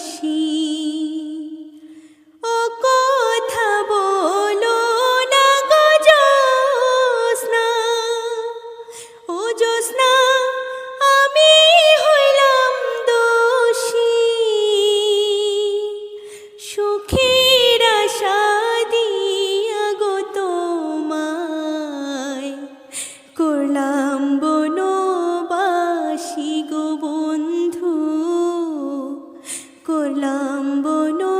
হাসি ও কথা বলো না গো জোসনা ও জোসনা আমি হইলাম দোষী। সুখের আশা দিয়া গো তোমায় করলাম করলাম বনবাসী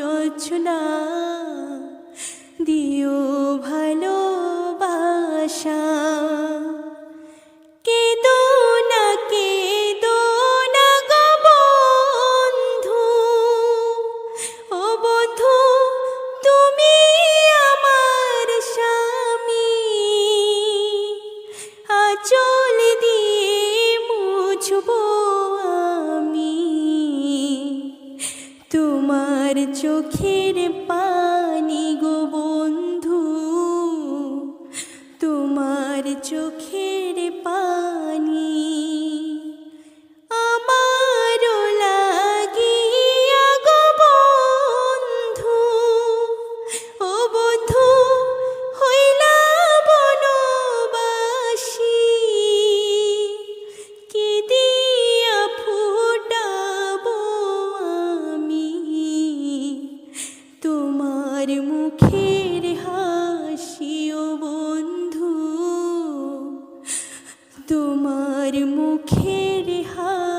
গো যোছনা দিও ভালোবাসা। তোমার চোখের মুখের হাসিও বন্ধু তোমার মুখের হাসি